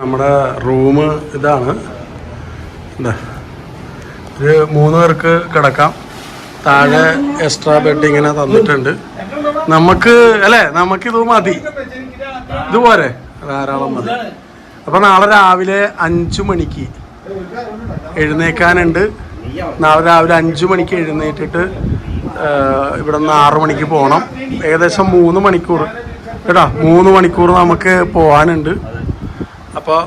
നമ്മുടെ റൂം ഇതാണ്. എന്താ ഒരു മൂന്ന് പേർക്ക് കിടക്കാം. താഴെ എക്സ്ട്രാ ബെഡ് ഇങ്ങനെ തന്നിട്ടുണ്ട്. നമുക്ക് അല്ലേ? ഇത് മതി. ഇതുപോലെ ധാരാളം മതി. അപ്പൊ നാളെ രാവിലെ അഞ്ചു മണിക്ക് എഴുന്നേക്കാനുണ്ട്. നാളെ രാവിലെ അഞ്ചു മണിക്ക് എഴുന്നേറ്റിട്ട് ഇവിടെ നിന്ന് ആറു മണിക്ക് പോകണം ഏകദേശം മൂന്ന് മണിക്കൂർ. കേട്ടോ? മൂന്ന് മണിക്കൂർ നമുക്ക് പോകാനുണ്ട് അപ്പോൾ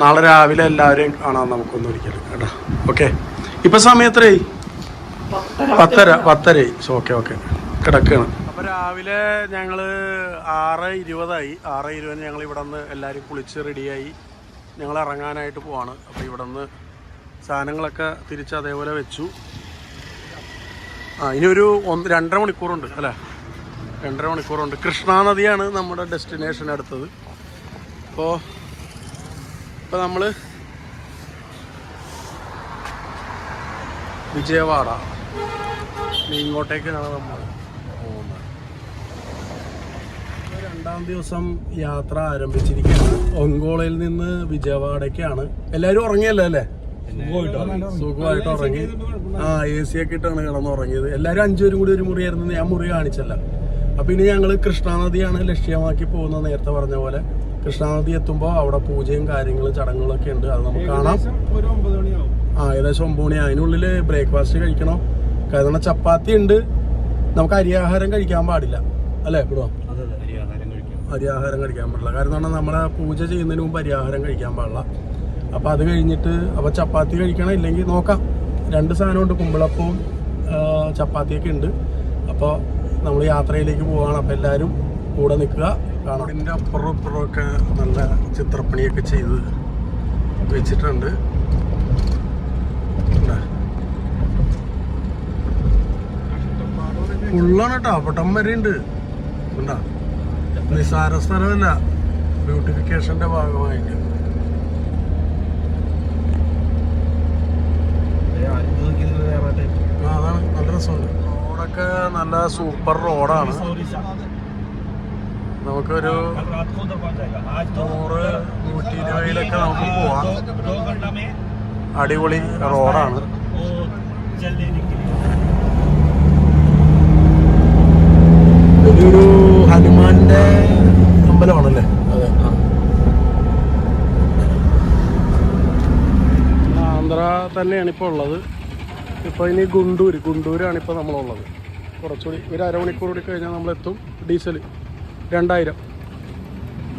നാളെ രാവിലെ എല്ലാവരെയും കാണാം നമുക്കൊന്ന് ഒരിക്കലും കേട്ടോ. ഓക്കെ ഇപ്പം സമയം എത്രയായി? പത്തര പത്തരയായി. ഓക്കെ ഓക്കെ കിടക്കുകയാണ് അപ്പോൾ രാവിലെ ഞങ്ങൾ ആറ് ഇരുപതായി. ആറ് ഇരുപതിന് ഞങ്ങൾ ഇവിടെ നിന്ന് എല്ലാവരും കുളിച്ച് റെഡിയായി ഞങ്ങൾ ഇറങ്ങാനായിട്ട് പോവാണ്. അപ്പോൾ ഇവിടെ നിന്ന് സാധനങ്ങളൊക്കെ തിരിച്ച് അതേപോലെ വെച്ചു. ആ ഇനി ഒരു ഒന്ന് രണ്ടര മണിക്കൂറുണ്ട് അല്ലേ? രണ്ടര മണിക്കൂറുണ്ട്. കൃഷ്ണാനദിയാണ് നമ്മുടെ ഡെസ്റ്റിനേഷൻ അടുത്തത്. അപ്പോൾ ഇപ്പോൾ നമ്മൾ വിജയവാഡ. ഇങ്ങോട്ടേക്കാണ് നമ്മൾ പോകുന്നത്. രണ്ടാം ദിവസം യാത്ര ആരംഭിച്ചിരിക്കുകയാണ്. ഒങ്കോളയിൽ നിന്ന് വിജയവാഡയ്ക്കാണ്. എല്ലാവരും ഉറങ്ങിയല്ലോ അല്ലേ? സുഖമായിട്ട് ഉറങ്ങി. ആ എ സി ഒക്കെ ഇട്ടാണ് കിടന്ന് ഉറങ്ങിയത്. എല്ലാവരും അഞ്ചുപേരും കൂടി ഒരു മുറിയായിരുന്നു. ഞാൻ മുറി കാണിച്ചല്ല. അപ്പൊ ഇനി ഞങ്ങൾ കൃഷ്ണാനദിയാണ് ലക്ഷ്യമാക്കി പോകുന്നത് നേരത്തെ പറഞ്ഞ പോലെ. കൃഷ്ണാനദി എത്തുമ്പോൾ അവിടെ പൂജയും കാര്യങ്ങളും ചടങ്ങുകളൊക്കെ ഉണ്ട്. അത് നമുക്ക് കാണാം. ആ ഏകദേശം ഒമ്പത് മണി. അതിനുള്ളിൽ ബ്രേക്ക്ഫാസ്റ്റ് കഴിക്കണം. കാരണം ചപ്പാത്തി ഉണ്ട്. നമുക്ക് അരിയാഹാരം കഴിക്കാൻ പാടില്ല. അല്ലേ ഇവിടുവാ അരിയാഹാരം കഴിക്കാൻ പാടില്ല. കാരണം നമ്മളെ പൂജ ചെയ്യുന്നതിന് മുമ്പ് അരിയാഹാരം കഴിക്കാൻ പാടില്ല. അപ്പോൾ അത് കഴിഞ്ഞിട്ട് അപ്പോൾ ചപ്പാത്തി കഴിക്കണം ഇല്ലെങ്കിൽ നോക്കാം. രണ്ട് സാധനമുണ്ട്. കുമ്പിളപ്പവും ചപ്പാത്തിയൊക്കെ ഉണ്ട്. അപ്പോൾ നമ്മൾ യാത്രയിലേക്ക് പോവുകയാണ് അപ്പോൾ എല്ലാവരും കൂടെ നിൽക്കുക. കാണാം. ഇതിന്റെ അപ്പുറം അപ്പുറമൊക്കെ നല്ല ചിത്രപ്പണിയൊക്കെ ചെയ്ത് വെച്ചിട്ടുണ്ട്. ഫുള്ളാണ് കേട്ടോ പട്ടം വരെ ഉണ്ട്. ഉണ്ടാ. നിസാര സ്ഥലമല്ല ബ്യൂട്ടിഫിക്കേഷന്റെ ഭാഗമായിട്ട്. അതാണ്. നല്ല രസമുണ്ട്. റോഡൊക്കെ നല്ല സൂപ്പർ റോഡാണ്. നമുക്കൊരു നൂറ് നൂറ്റി ഇരുപതിലൊക്കെ നമുക്ക് പോവാം. അടിപൊളി റോഡാണ്. ഇതൊരു ഹനുമാന്റെ അമ്പലമാണല്ലേ? അതെ. ആന്ധ്ര തന്നെയാണ് ഇപ്പോൾ ഉള്ളത്. ഇപ്പോൾ ഇനി ഗുണ്ടൂര് ഗുണ്ടൂരാണ് ഇപ്പോൾ നമ്മളുള്ളത്. കുറച്ചുകൂടി ഒരു അരമണിക്കൂർ കൂടി കഴിഞ്ഞാൽ നമ്മളെത്തും. ഡീസൽ രണ്ടായിരം.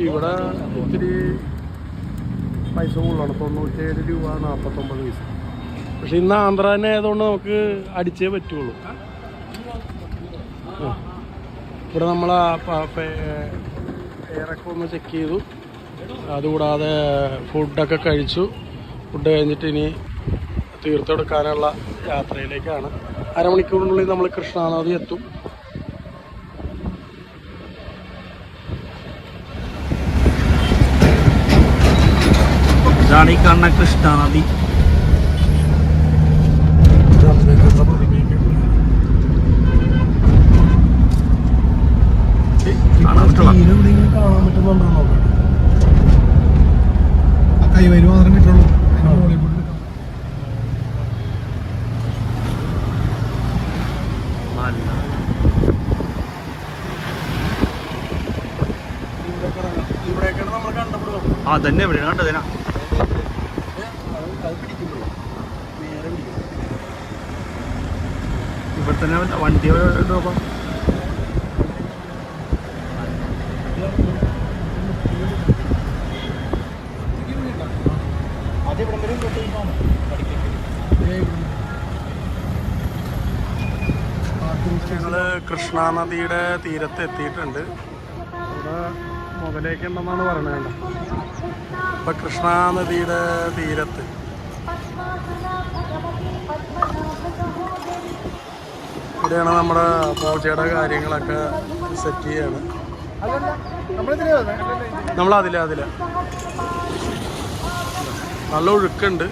ഇവിടെ ഇത്തിരി പൈസ കൂടുതലാണ്. തൊണ്ണൂറ്റേഴ് രൂപ നാൽപ്പത്തൊമ്പത് പൈസ. പക്ഷെ ഇന്ന് ആന്ധ്ര തന്നെ ആയതുകൊണ്ട് നമുക്ക് അടിച്ചേ പറ്റുള്ളൂ. ഇവിടെ നമ്മൾ എയറൊക്കെ ഒന്ന് ചെക്ക് ചെയ്തു. അതുകൂടാതെ ഫുഡൊക്കെ കഴിച്ചു. ഫുഡ് കഴിഞ്ഞിട്ട് ഇനി തീർത്തെടുക്കാനുള്ള യാത്രയിലേക്കാണ്. അരമണിക്കൂറിനുള്ളിൽ നമ്മൾ കൃഷ്ണാനദി എത്തും. ഇതാണ് ഈ കാണുന്ന കൃഷ്ണ നദി. കാണാൻ പറ്റുള്ള. കാണാൻ പറ്റുന്നുണ്ടോ നോക്കാം കൈവരി മാത്രമേ കിട്ടുള്ളൂ. ഇവിടേക്കാണ് നമ്മൾ കണ്ടപ്പെടുക ആ തന്നെ ഇവിടെ കണ്ടതിനാ അത് പിടിക്കുമ്പോഴേ നേരെ പിടിക്കും ഇവിടെ തന്നെ വണ്ടി നോക്കാം ഞങ്ങൾ കൃഷ്ണാനദിയുടെ തീരത്ത് എത്തിയിട്ടുണ്ട്. ഇവിടെ മുതലേക്ക് ഉണ്ടെന്നാണ് പറയുന്നത് കൃഷ്ണ നദിയുടെ തീരത്ത്. ഇവിടെയാണ് നമ്മുടെ പൂജയുടെ കാര്യങ്ങളൊക്കെ സെറ്റ് ചെയ്യാണ്. നമ്മൾ അതില അതില. നല്ല ഒഴുക്കുണ്ട്.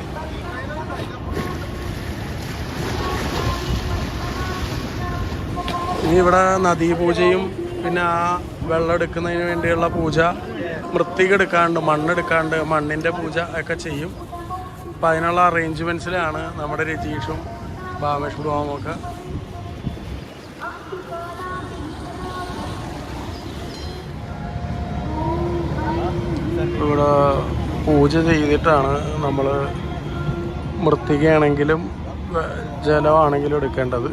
ഇനി ഇവിടെ നദീ പൂജയും പിന്നെ ആ വെള്ളം എടുക്കുന്നതിന് വേണ്ടിയുള്ള പൂജ വൃത്തികെടുക്കാണ്ട് മണ്ണെടുക്കാണ്ട് മണ്ണിന്റെ പൂജ ഒക്കെ ചെയ്യും. അപ്പം അതിനുള്ള അറേഞ്ച്മെന്റ്സിലാണ് നമ്മുടെ രജീഷും ഭാമേഷ് ഒക്കെ ഇവിടെ പൂജ ചെയ്തിട്ടാണ് നമ്മൾ മൃത്തികയാണെങ്കിലും ജലമാണെങ്കിലും എടുക്കേണ്ടത്.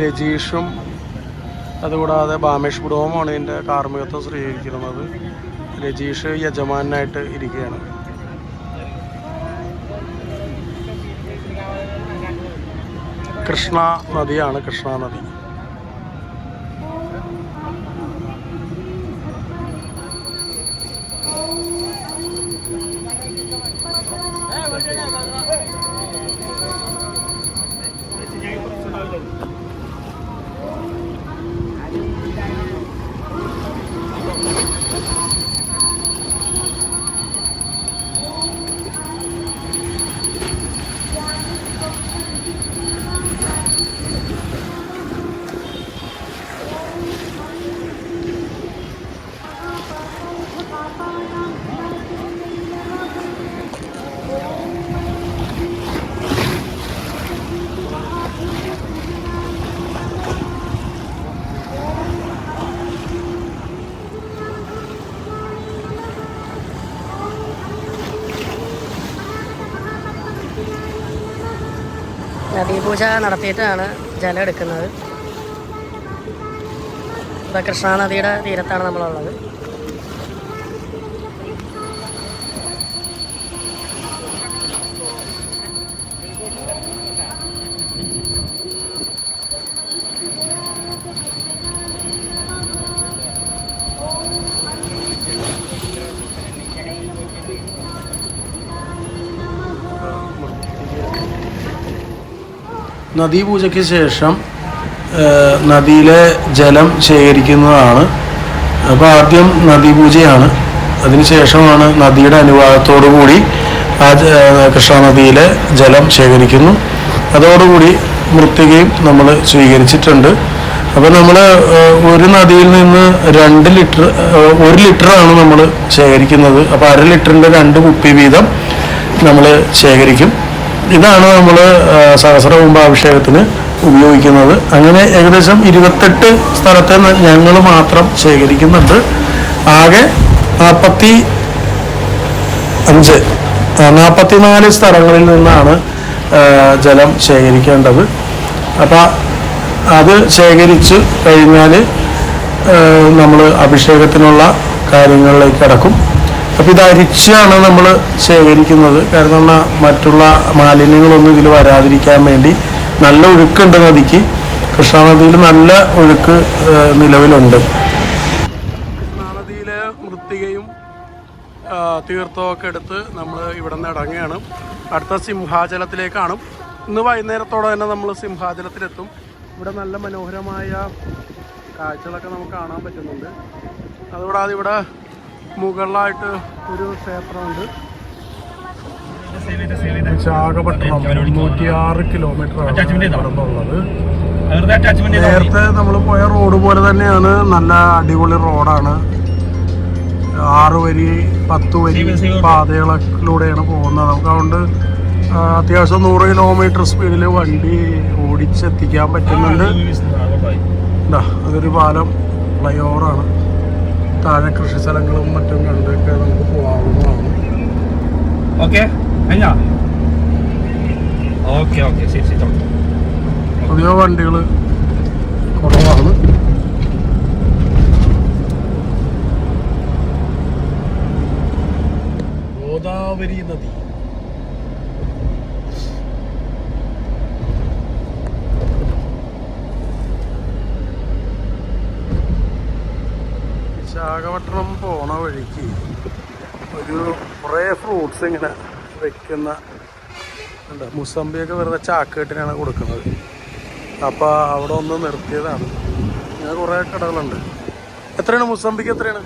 രജീഷും അതുകൂടാതെ ബാമേഷ് ബ്രോമാണ് ഇതിന്റെ കാർമ്മികത്വം സ്വീകരിക്കുന്നത്. രജീഷ് യജമാനായിട്ട് ഇരിക്കുകയാണ്. കൃഷ്ണ നദിയാണ് കൃഷ്ണ നദി. Thank you. നദീപൂജ നടത്തിയിട്ടാണ് ജലം എടുക്കുന്നത്. ഇവിടെ കൃഷ്ണാനദിയുടെ തീരത്താണ് നമ്മളുള്ളത്. നദീപൂജയ്ക്ക് ശേഷം നദിയിലെ ജലം ശേഖരിക്കുന്നതാണ്. അപ്പോൾ ആദ്യം നദീപൂജയാണ്. അതിനുശേഷമാണ് നദിയുടെ അനുവാദത്തോടു കൂടി ആ കൃഷ്ണനദിയിലെ ജലം ശേഖരിക്കുന്നു. അതോടുകൂടി മൃത്തികയും നമ്മൾ സ്വീകരിച്ചിട്ടുണ്ട്. അപ്പോൾ നമ്മൾ ഒരു നദിയിൽ നിന്ന് രണ്ട് ലിറ്റർ ഒരു ലിറ്ററാണ് നമ്മൾ ശേഖരിക്കുന്നത്. അപ്പോൾ അര ലിറ്ററിന്റെ രണ്ട് കുപ്പി വീതം നമ്മൾ ശേഖരിക്കും. ഇതാണ് നമ്മൾ സഹസ്രകുംഭാഭിഷേകത്തിന് ഉപയോഗിക്കുന്നത്. അങ്ങനെ ഏകദേശം ഇരുപത്തെട്ട് സ്ഥലത്തെ ഞങ്ങൾ മാത്രം ശേഖരിക്കുന്നുണ്ട്. ആകെ നാൽപ്പത്തി അഞ്ച് നാൽപ്പത്തിനാല് സ്ഥലങ്ങളിൽ നിന്നാണ് ജലം ശേഖരിക്കേണ്ടത്. അപ്പം അത് ശേഖരിച്ച് കഴിഞ്ഞാൽ നമ്മൾ അഭിഷേകത്തിനുള്ള കാര്യങ്ങളിലേക്ക് കടക്കും അപ്പം ഇത് അരിച്ചാണ് നമ്മൾ ശേഖരിക്കുന്നത്. കാരണം മറ്റുള്ള മാലിന്യങ്ങളൊന്നും ഇതിൽ വരാതിരിക്കാൻ വേണ്ടി നല്ല ഒഴുക്കുണ്ട് നദിക്ക്. കൃഷ്ണാനദിയിൽ നല്ല ഒഴുക്ക് നിലവിലുണ്ട്. കൃഷ്ണാനദിയിലെ മൃത്തികയും തീർത്ഥമൊക്കെ എടുത്ത് നമ്മൾ ഇവിടെ നിന്ന് ഇറങ്ങുകയാണ്. അടുത്ത സിംഹാചലത്തിലേക്കാണ്. ഇന്ന് വൈകുന്നേരത്തോടെ തന്നെ നമ്മൾ സിംഹാചലത്തിലെത്തും. ഇവിടെ നല്ല മനോഹരമായ കാഴ്ചകളൊക്കെ നമുക്ക് കാണാൻ പറ്റുന്നുണ്ട്. അതുകൂടാതെ ഇവിടെ മുകളിലായിട്ട് ഒരു ക്ഷേത്രമുണ്ട്. വിശാഖപട്ടണം മുന്നൂറ്റി ആറ് കിലോമീറ്റർ ഉള്ളത് നേരത്തെ നമ്മൾ പോയ റോഡ് പോലെ തന്നെയാണ്. നല്ല അടിപൊളി റോഡാണ്. ആറ് വരി പത്ത് വരി പാതകളിലൂടെയാണ് പോകുന്നത്. നമുക്ക് അതുകൊണ്ട് അത്യാവശ്യം നൂറ് കിലോമീറ്റർ സ്പീഡിൽ വണ്ടി ഓടിച്ചെത്തിക്കാൻ പറ്റുന്നുണ്ട്. അതൊരു പാലം ഫ്ലൈ ഓവറാണ്. താഴെ കൃഷി സ്ഥലങ്ങളും മറ്റും കണ്ടൊക്കെ നമുക്ക് പോകാവുന്നതാണ്. ഓക്കെ കഴിഞ്ഞാ? ഓക്കെ ഓക്കെ ശരി ശരി. പുതിയ വണ്ടികൾ കുറവാണ്. ഗോദാവരി നദി. വിശാഖപട്ടണം പോണ വഴിക്ക് ഒരു കുറേ ഫ്രൂട്ട്സ് ഇങ്ങനെ വെക്കുന്ന ഉണ്ട്. മുസമ്പിയൊക്കെ വെറുതെ ചാക്കേട്ടിനാണ് കൊടുക്കുന്നത്. അപ്പോൾ അവിടെ ഒന്ന് നിർത്തിയതാണ്. ഇങ്ങനെ കുറേ കടകളുണ്ട്. എത്രയാണ് മുസമ്പിക്ക് എത്രയാണ്?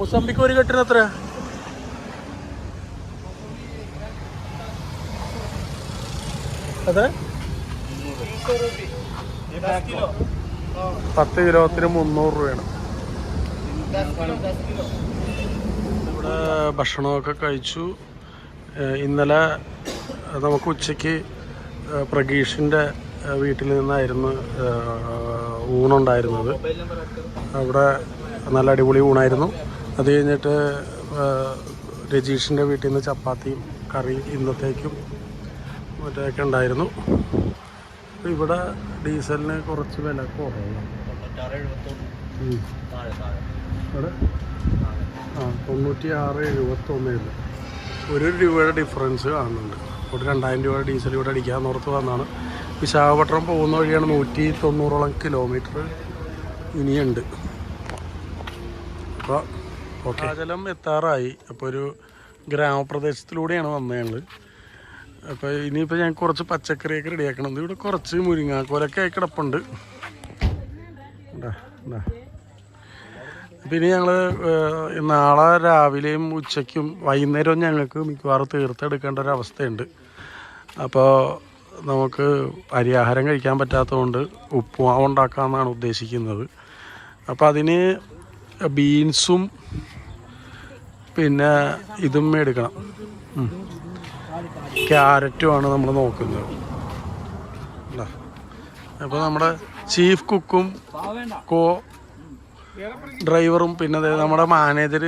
മുസമ്പിക്ക് ഒരു കെട്ടിന് എത്ര എത്ര പത്ത് കിലോത്തിന് മുന്നൂറ് രൂപയാണ്. ഇവിടെ ഭക്ഷണമൊക്കെ കഴിച്ചു. ഇന്നലെ നമുക്ക് ഉച്ചയ്ക്ക് പ്രഗീഷിന്റെ വീട്ടിൽ നിന്നായിരുന്നു ഊണുണ്ടായിരുന്നത്. അവിടെ നല്ല അടിപൊളി ഊണായിരുന്നു. അത് കഴിഞ്ഞിട്ട് രജീഷിന്റെ വീട്ടിൽ നിന്ന് ചപ്പാത്തിയും കറിയും ഇന്നത്തേക്കും മറ്റൊക്കെ ഉണ്ടായിരുന്നു. അപ്പോൾ ഇവിടെ ഡീസലിന് കുറച്ച് വില കുറവാണ്. ആ തൊണ്ണൂറ്റി ആറ് എഴുപത്തൊന്നില്ല ഒരു രൂപയുടെ ഡിഫറൻസ് കാണുന്നുണ്ട്. ഇവിടെ രണ്ടായിരം രൂപയുടെ ഡീസൽ ഇവിടെ അടിക്കാൻ ഓർത്ത് വന്നാണ് വിശാഖപട്ടണം പോകുന്ന വഴിയാണ് നൂറ്റി തൊണ്ണൂറോളം കിലോമീറ്റർ ഇനിയുണ്ട്. അപ്പോൾ ഓക്കെ ജലം എത്താറായി. അപ്പോൾ ഒരു ഗ്രാമപ്രദേശത്തിലൂടെയാണ് വന്നത് ഞങ്ങൾ അപ്പോൾ ഇനിയിപ്പോൾ ഞാൻ കുറച്ച് പച്ചക്കറിയൊക്കെ റെഡിയാക്കണം. ഇവിടെ കുറച്ച് മുരിങ്ങാക്കോലൊക്കെ കിടപ്പുണ്ട്. പിന്നെ ഞങ്ങൾ നാളെ രാവിലെയും ഉച്ചയ്ക്കും വൈകുന്നേരവും ഞങ്ങൾക്ക് മിക്കവാറും തീർത്തെടുക്കേണ്ട ഒരു അവസ്ഥയുണ്ട്. അപ്പോൾ നമുക്ക് അരിയാഹാരം കഴിക്കാൻ പറ്റാത്തതുകൊണ്ട് ഉപ്പുമാവ് ഉണ്ടാക്കാമെന്നാണ് ഉദ്ദേശിക്കുന്നത്. അപ്പോൾ അതിന് ബീൻസും പിന്നെ ഇതും എടുക്കണം. ക്യാരറ്റുമാണ് നമ്മൾ നോക്കുന്നത്. അപ്പോൾ നമ്മുടെ ചീഫ് കുക്കും കോ ഡ്രൈവറും പിന്നെ നമ്മുടെ മാനേജർ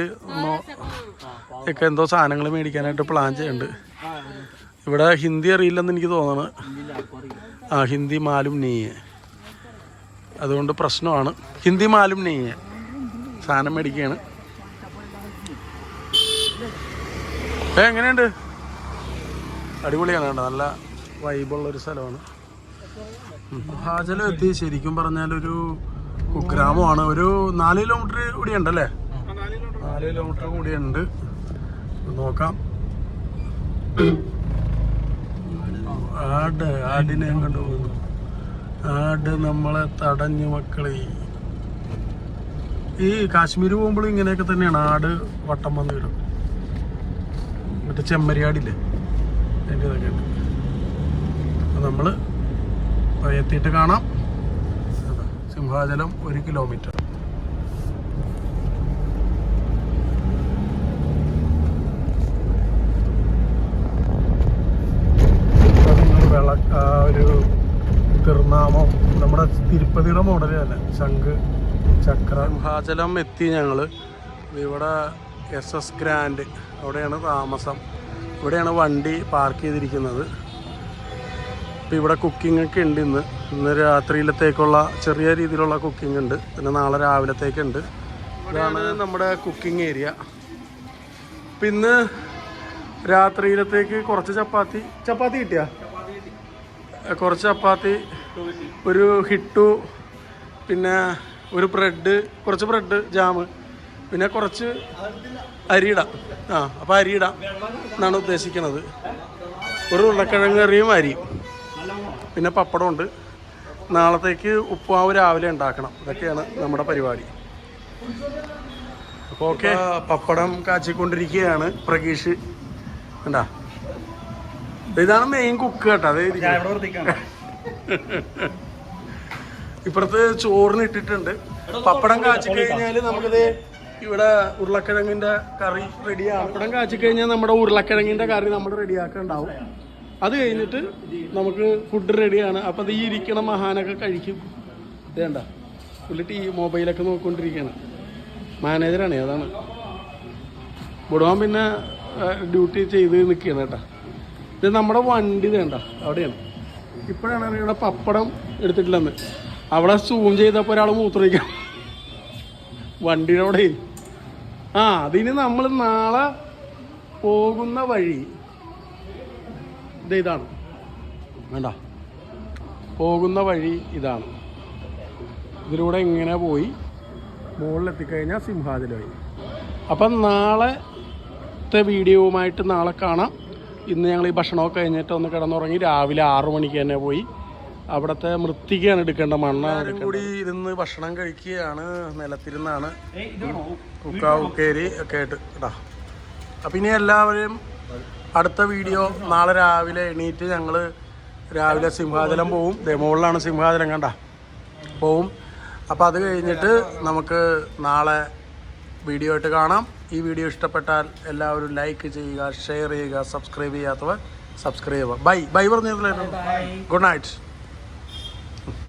ഒക്കെ എന്തോ സാധനങ്ങൾ മേടിക്കാനായിട്ട് പ്ലാൻ ചെയ്യുന്നുണ്ട്. ഇവിടെ ഹിന്ദി അറിയില്ലെന്ന് എനിക്ക് തോന്നുന്നു ആ ഹിന്ദി മാലും നെയ്യ്. അതുകൊണ്ട് പ്രശ്നമാണ്. ഹിന്ദി മാലും നെയ്യ്. സാധനം മേടിക്കുകയാണ്. എങ്ങനെയുണ്ട്? അടിപൊളിയാണ് കേട്ടോ. നല്ല വൈബുള്ള ഒരു സ്ഥലമാണ്. ഹാജലം എത്തി. ശരിക്കും പറഞ്ഞാൽ ഒരു കുഗ്രാമമാണ്. ഒരു നാല് കിലോമീറ്റർ കൂടിയുണ്ട് ഉണ്ടല്ലേ നാല് കിലോമീറ്റർ കൂടിയുണ്ട്. നോക്കാം. ആട് ആടിനെ കണ്ടു പോകുന്നു. ആട് നമ്മളെ തടഞ്ഞു മക്കളെ. ഈ കാശ്മീർ പോകുമ്പോൾ ഇങ്ങനെയൊക്കെ തന്നെയാണ്. ആട് വട്ടം വന്ന് വരും മറ്റേ ചെമ്മരിയാടില്ലേ? അതിന്റെ ഇതൊക്കെ അപ്പം നമ്മൾ എത്തിയിട്ട് കാണാം. സിംഹാചലം ഒരു കിലോമീറ്റർ. വെള്ള ഒരു തിരുനാമം നമ്മുടെ തിരുപ്പതിയുടെ മോഡൽ തന്നെ. ശംഖ് ചക്ര. സിംഹാചലം എത്തി ഞങ്ങൾ ഇവിടെ എസ് എസ് ഗ്രാൻഡ് അവിടെയാണ് താമസം. ഇവിടെയാണ് വണ്ടി പാർക്ക് ചെയ്തിരിക്കുന്നത്. ഇപ്പം ഇവിടെ കുക്കിംഗ് ഒക്കെ ഉണ്ട് ഇന്ന്. ഇന്ന് രാത്രിയിലത്തേക്കുള്ള ചെറിയ രീതിയിലുള്ള കുക്കിംഗ് ഉണ്ട്. പിന്നെ നാളെ രാവിലത്തേക്കുണ്ട്. ഇതാണ് നമ്മുടെ കുക്കിംഗ് ഏരിയ പിന്ന് രാത്രിയിലത്തേക്ക് കുറച്ച് ചപ്പാത്തി ചപ്പാത്തി കിട്ടിയ? കുറച്ച് ചപ്പാത്തി ഒരു ഹിട്ടു പിന്നെ ഒരു ബ്രെഡ് കുറച്ച് ബ്രെഡ് ജാമ് പിന്നെ കുറച്ച് അരിയിടാം. ആ അപ്പോൾ അരിയിടാം എന്നാണ് ഉദ്ദേശിക്കുന്നത്. ഒരു ഉരുളക്കിഴങ്ങ് കറിയും അരിയും പിന്നെ പപ്പടമുണ്ട്. നാളത്തേക്ക് ഉപ്പുമാവ് രാവിലെ ഉണ്ടാക്കണം. ഇതൊക്കെയാണ് നമ്മുടെ പരിപാടി. അപ്പോൾ ഓക്കെ. പപ്പടം കാച്ചിക്കൊണ്ടിരിക്കുകയാണ്. പ്രകീഷ് ഉണ്ടാ ഇതാണ് മെയിൻ കുക്ക് കേട്ടോ. അത് ഞാൻ ഇവിടെ വെറുതെ ഇപ്പുറത്ത് ചോറിന് ഇട്ടിട്ടുണ്ട്. പപ്പടം കാച്ചി കഴിഞ്ഞാൽ നമുക്കിത് ഇവിടെ ഉരുളക്കിഴങ്ങിന്റെ കറി റെഡിയാണ്. പപ്പടം കാച്ചി കഴിഞ്ഞാൽ നമ്മുടെ ഉരുളക്കിഴങ്ങിന്റെ കറി നമ്മൾ റെഡിയാക്കുന്നുണ്ടാവും അത് കഴിഞ്ഞിട്ട് നമുക്ക് ഫുഡ് റെഡിയാണ് അപ്പം അത് ഈ ഇരിക്കണ മഹാനൊക്കെ കഴിക്കും. വേണ്ട പുള്ളി ടി മൊബൈലൊക്കെ നോക്കിക്കൊണ്ടിരിക്കുകയാണ് മാനേജറാണ് അതാണ്. വിടുവാൻ പിന്നെ ഡ്യൂട്ടി ചെയ്ത് നിൽക്കുകയാണ് കേട്ടോ. ഇത് നമ്മുടെ വണ്ടി വേണ്ട അവിടെയാണ്. ഇപ്പോഴാണ് ഇവിടെ പപ്പടം എടുത്തിട്ടില്ലെന്ന് അവിടെ സൂം ചെയ്തപ്പോൾ ഒരാൾ മൂത്രയിക്കാം വണ്ടിയുടെ അവിടെ ആ അതിന് നമ്മൾ നാളെ പോകുന്ന വഴി. ഇതാണ്. വേണ്ട പോകുന്ന വഴി ഇതാണ്. ഇതിലൂടെ ഇങ്ങനെ പോയി മുകളിലെത്തിക്കഴിഞ്ഞാൽ സിംഹാചലമായി അപ്പം നാളത്തെ വീഡിയോവുമായിട്ട് നാളെ കാണാം. ഇന്ന് ഞങ്ങൾ ഈ ഭക്ഷണമൊക്കെ കഴിഞ്ഞിട്ട് ഒന്ന് കിടന്നുറങ്ങി രാവിലെ ആറു മണിക്ക് തന്നെ പോയി. അവിടുത്തെ മൃത്തികയാണ് എടുക്കേണ്ട മണ്ണാണ് കൂടി ഇരുന്ന് ഭക്ഷണം കഴിക്കുകയാണ് നിലത്തിരുന്നാണ്. കുക്കാവുക്കേരി ഉക്കേരി ഒക്കെ ആയിട്ട്. കേട്ടാ അപ്പം ഇനി എല്ലാവരും അടുത്ത വീഡിയോ നാളെ രാവിലെ എണീറ്റ് ഞങ്ങൾ രാവിലെ സിംഹാചലം പോവും. ദേ മുകളിലാണ് സിംഹാചലം കണ്ട? പോവും. അപ്പോൾ അത് കഴിഞ്ഞിട്ട് നമുക്ക് നാളെ വീഡിയോ ആയിട്ട് കാണാം. ഈ വീഡിയോ ഇഷ്ടപ്പെട്ടാൽ എല്ലാവരും ലൈക്ക് ചെയ്യുക ഷെയർ ചെയ്യുക സബ്സ്ക്രൈബ് ചെയ്യാത്തവർ സബ്സ്ക്രൈബ് ചെയ്യുക. ബൈ. ബൈ പറഞ്ഞു ഗുഡ് നൈറ്റ്.